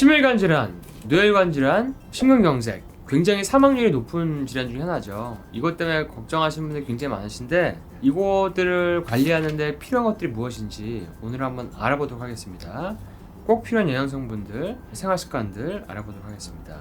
심혈관 질환, 뇌혈관 질환, 심근경색 굉장히 사망률이 높은 질환 중에 하나죠. 이것 때문에 걱정하시는 분들이 굉장히 많으신데 이것들을 관리하는데 필요한 것들이 무엇인지 오늘 한번 알아보도록 하겠습니다. 꼭 필요한 영양 성분들, 생활 습관들 알아보도록 하겠습니다.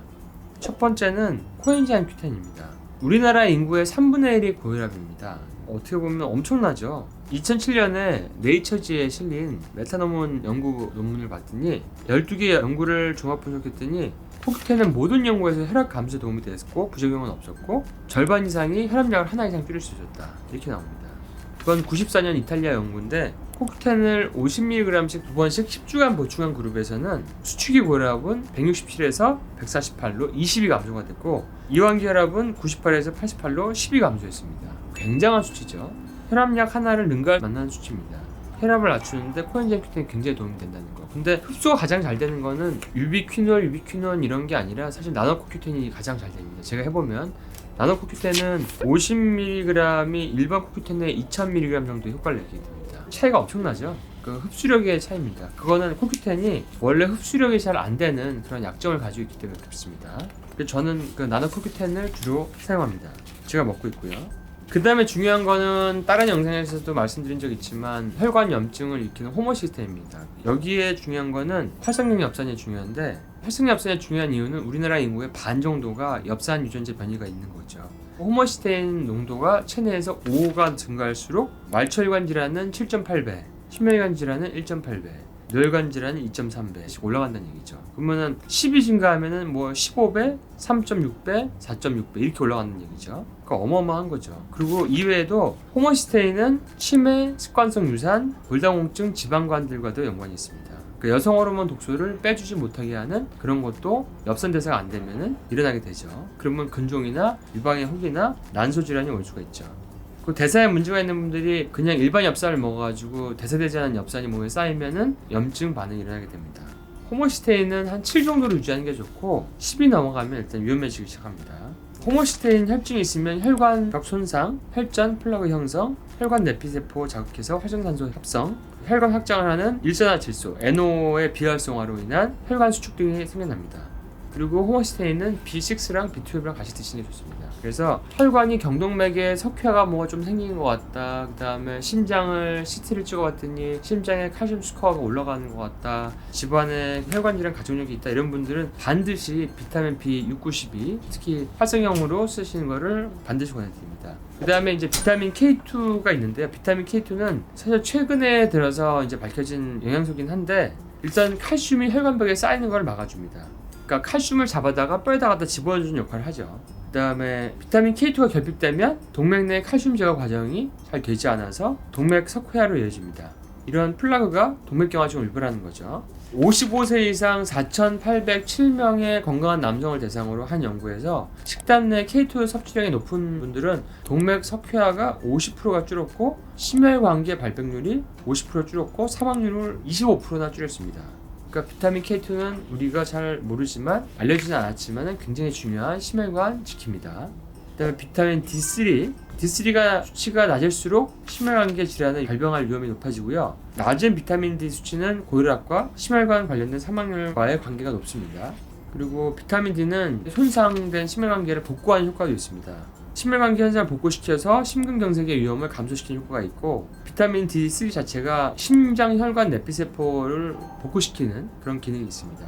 첫 번째는 코엔자임 Q10입니다. 우리나라 인구의 3분의 1이 고혈압입니다. 어떻게 보면 엄청나죠. 2007년에 네이처지에 실린 메타노몬 연구 논문을 봤더니 12개의 연구를 종합 분석했더니 코큐텐은 모든 연구에서 혈압 감소에 도움이 됐고 부작용은 없었고 절반 이상이 혈압약을 하나 이상 줄일 수 있었다. 이렇게 나옵니다. 그건 94년 이탈리아 연구인데 코큐텐을 50mg씩 두 번씩 10주간 보충한 그룹에서는 수축이 고혈압은 167에서 148로 20이 감소가 됐고 이완기 혈압은 98에서 88로 10이 감소했습니다. 굉장한 수치죠. 혈압약 하나를 능가할 만한 수치입니다. 혈압을 낮추는데 코엔자임 큐텐이 굉장히 도움이 된다는 거. 근데 흡수가 가장 잘 되는 거는 유비퀴놀, 유비퀴논 이런 게 아니라 사실 나노코큐텐이 가장 잘 됩니다. 제가 해보면 나노 코큐텐은 50mg이 일반 코큐텐의 2000mg 정도 효과를 내게 됩니다. 차이가 엄청나죠? 그 흡수력의 차이입니다. 그거는 코큐텐이 원래 흡수력이 잘 안 되는 그런 약점을 가지고 있기 때문에 그렇습니다. 저는 그 나노 코큐텐을 주로 사용합니다. 제가 먹고 있고요. 그 다음에 중요한 거는 다른 영상에서도 말씀드린 적 있지만 혈관 염증을 일으키는 호모 시스템입니다. 여기에 중요한 거는 활성력 엽산이 중요한데 활성력 엽산이 중요한 이유는 우리나라 인구의 반 정도가 엽산 유전자 변이가 있는 거죠. 호모시스테인 농도가 체내에서 5가 증가할수록 말초혈관 질환은 7.8배, 심혈관 질환은 1.8배, 뇌혈관 질환은 2.3배씩 올라간다는 얘기죠. 그러면은 10이 증가하면은 뭐 15배, 3.6배, 4.6배 이렇게 올라가는 얘기죠. 그러니까 어마어마한 거죠. 그리고 이외에도 호모시스테인은 치매, 습관성 유산, 골다공증, 지방관들과도 연관이 있습니다. 그 여성 호르몬 독소를 빼주지 못하게 하는 그런 것도 엽산 대사가 안 되면은 일어나게 되죠. 그러면 근종이나 유방의 혹이나 난소 질환이 올 수가 있죠. 그 대사에 문제가 있는 분들이 그냥 일반 엽산을 먹어가지고 대사되지 않은 엽산이 몸에 쌓이면은 염증 반응이 일어나게 됩니다. 호모시스테인은 한 7 정도로 유지하는 게 좋고 10이 넘어가면 일단 위험해지기 시작합니다. 호모시스테인 혈증이 있으면 혈관 벽 손상, 혈전, 플라그 형성, 혈관 내피세포 자극해서 활성산소 합성, 혈관 확장을 하는 일산화 질소 NO의 비활성화로 인한 혈관 수축 등이 생겨납니다. 그리고 호모시스테인은 B6랑 B12랑 같이 드시는 게 좋습니다. 그래서 혈관이 경동맥에 석회가 뭐가 좀 생긴 것 같다. 그 다음에 심장을 CT를 찍어봤더니 심장에 칼슘 스코어가 올라가는 것 같다. 집안에 혈관 질환 가족력이 있다. 이런 분들은 반드시 비타민 B 692 특히 활성형으로 쓰시는 거를 반드시 권해드립니다. 그 다음에 이제 비타민 K2가 있는데요. 비타민 K2는 사실 최근에 들어서 이제 밝혀진 영양소긴 한데 일단 칼슘이 혈관벽에 쌓이는 걸 막아줍니다. 그러니까 칼슘을 잡아다가 뼈에다 갖다 집어주는 역할을 하죠. 그다음에 비타민 K2가 결핍되면 동맥 내 칼슘 제거 과정이 잘 되지 않아서 동맥 석회화로 이어집니다. 이런 플라그가 동맥경화증을 유발하는 거죠. 55세 이상 4,807명의 건강한 남성을 대상으로 한 연구에서 식단 내 K2 섭취량이 높은 분들은 동맥 석회화가 50%가 줄었고 심혈관계 발병률이 50% 줄었고 사망률을 25%나 줄였습니다. 그러니까 비타민 K2는 우리가 잘 모르지만 알려지진 않았지만 굉장히 중요한 심혈관 지킵니다. 그다음에 비타민 D3 D3가 수치가 낮을수록 심혈관계 질환을 발병할 위험이 높아지고요. 낮은 비타민 D 수치는 고혈압과 심혈관 관련된 사망률과의 관계가 높습니다. 그리고 비타민 D는 손상된 심혈관계를 복구하는 효과도 있습니다. 심혈관계 현상을 복구시켜서 심근경색의 위험을 감소시키는 효과가 있고 비타민 D3 자체가 심장 혈관 내피세포를 복구시키는 그런 기능이 있습니다.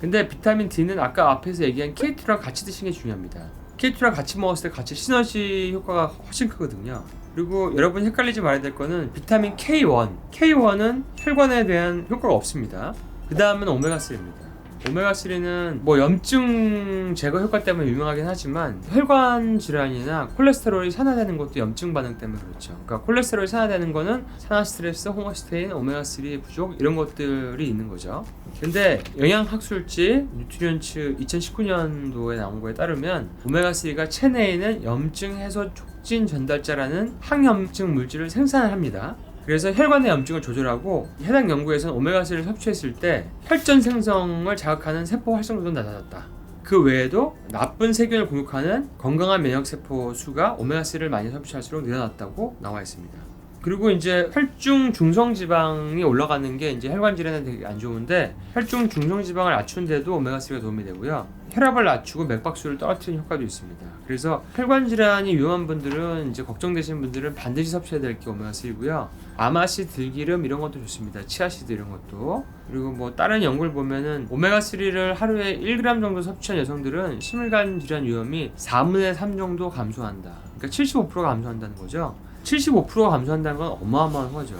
근데 비타민 D는 아까 앞에서 얘기한 K2랑 같이 드시는 게 중요합니다. K2랑 같이 먹었을 때 같이 시너지 효과가 훨씬 크거든요. 그리고 여러분 헷갈리지 말아야 될 거는 비타민 K1. K1은 혈관에 대한 효과가 없습니다. 그 다음은 오메가3입니다. 오메가3는 뭐 염증 제거 효과 때문에 유명하긴 하지만 혈관 질환이나 콜레스테롤이 산화되는 것도 염증 반응 때문에 그렇죠. 그러니까 콜레스테롤이 산화되는 거는 산화 스트레스, 호모스테인, 오메가3 부족 이런 것들이 있는 거죠. 근데 영양학술지 뉴트리언츠 2019년도에 나온 거에 따르면 오메가3가 체내에 있는 염증 해소 촉진 전달자라는 항염증 물질을 생산을 합니다. 그래서 혈관의 염증을 조절하고 해당 연구에서는 오메가3를 섭취했을 때 혈전 생성을 자극하는 세포 활성도도 낮아졌다. 그 외에도 나쁜 세균을 공격하는 건강한 면역 세포 수가 오메가3를 많이 섭취할수록 늘어났다고 나와 있습니다. 그리고 이제 혈중 중성 지방이 올라가는 게 이제 혈관 질환에 되게 안 좋은데 혈중 중성 지방을 낮추는데도 오메가 3가 도움이 되고요. 혈압을 낮추고 맥박수를 떨어뜨리는 효과도 있습니다. 그래서 혈관 질환이 위험한 분들은 이제 걱정되시는 분들은 반드시 섭취해야 될 게 오메가 3고요. 아마씨, 들기름 이런 것도 좋습니다. 치아씨드 이런 것도. 그리고 뭐 다른 연구를 보면은 오메가 3를 하루에 1g 정도 섭취한 여성들은 심혈관 질환 위험이 4분의 3 정도 감소한다. 그러니까 75%가 감소한다는 거죠. 75%가 감소한다는 건 어마어마한 거죠.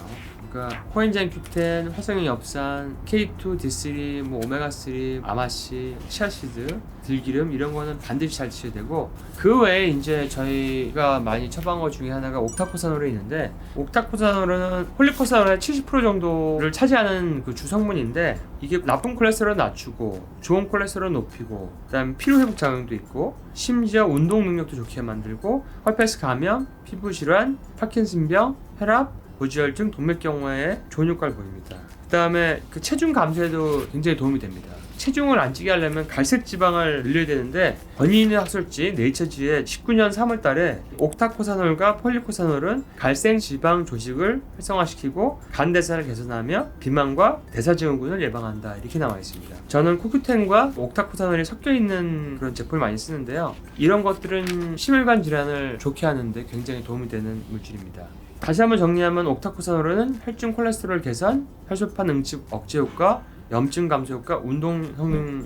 그러니까 코엔자임 Q10, 활성형 엽산, K2, D3, 뭐 오메가 3, 아마씨, 치아시드, 들기름 이런 거는 반드시 잘 드셔야 되고 그 외에 이제 저희가 많이 처방한 것 중에 하나가 옥타코사놀이 있는데 옥타코사놀은 폴리코사놀의 70% 정도를 차지하는 그 주성분인데 이게 나쁜 콜레스테롤 낮추고 좋은 콜레스테롤 높이고 그다음 피로 회복 작용도 있고 심지어 운동 능력도 좋게 만들고 herpes 감염, 피부 질환, 파킨슨병, 혈압, 고지혈증, 동맥경화에 좋은 효과를 보입니다. 그 다음에 그 체중 감소에도 굉장히 도움이 됩니다. 체중을 안 찌게 하려면 갈색 지방을 늘려야 되는데 권위있는 학술지 네이처지에 19년 3월 달에 옥타코사놀과 폴리코사놀은 갈색 지방 조직을 활성화시키고 간 대사를 개선하며 비만과 대사증후군을 예방한다 이렇게 나와 있습니다. 저는 코큐텐과 옥타코사놀이 섞여 있는 그런 제품을 많이 쓰는데요. 이런 것들은 심혈관 질환을 좋게 하는데 굉장히 도움이 되는 물질입니다. 다시 한번 정리하면 옥타코사놀은 혈중 콜레스테롤 개선, 혈소판 응축 억제 효과, 염증 감소 효과, 운동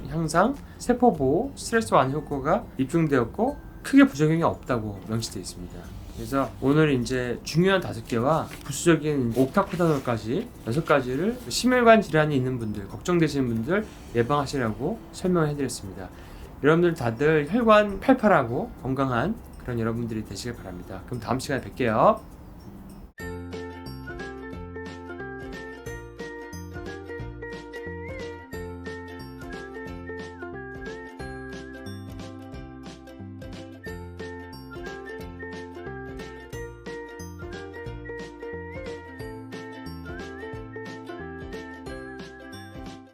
향상, 세포 보호, 스트레스 완화 효과가 입증되었고 크게 부작용이 없다고 명시되어 있습니다. 그래서 오늘 이제 중요한 다섯 개와 부수적인 옥타코사놀까지 여섯 가지를 심혈관 질환이 있는 분들, 걱정되시는 분들 예방하시라고 설명해 드렸습니다. 여러분들 다들 혈관 팔팔하고 건강한 그런 여러분들이 되시길 바랍니다. 그럼 다음 시간에 뵐게요.